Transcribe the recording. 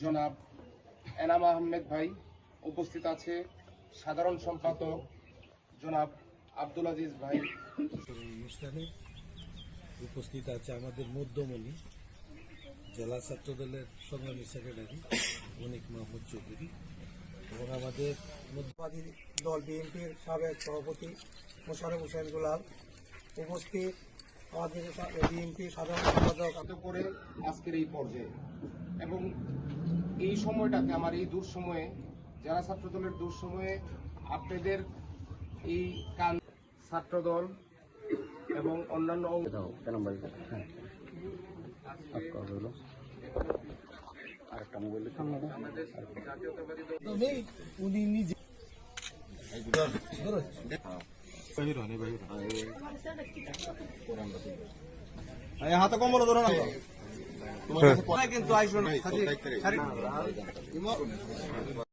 জনাব এনাম আহমেদ ভাই উপস্থিত আছে। সাধারণ সম্পাদক জনাব আব্দুল আজিজ ভাই। অনুষ্ঠানে উপস্থিত আছে আমাদের মধ্যমণি জেলা ছাত্র দলের সংগ্রামী সেক্রেটারি বণিক মাহমুদ চৌধুরী এবং আমাদের মধ্যবাদী দল বিএনপির সাবেক সভাপতি মোশারফ হোসেন গুলাল উপস্থিত। আমাদের বিএনপির সাধারণ সম্পাদক করে আজকের এই পর্যায়ে। এবং এই সময়টাতে আমার এই দূর সময়ে যারা ছাত্র দলের দূর সময়ে আপনাদের এই কান ছাত্রদল এবং অন্যান্য দল উনি নিজে হাতে কম্বল ধরো না। কিন্তু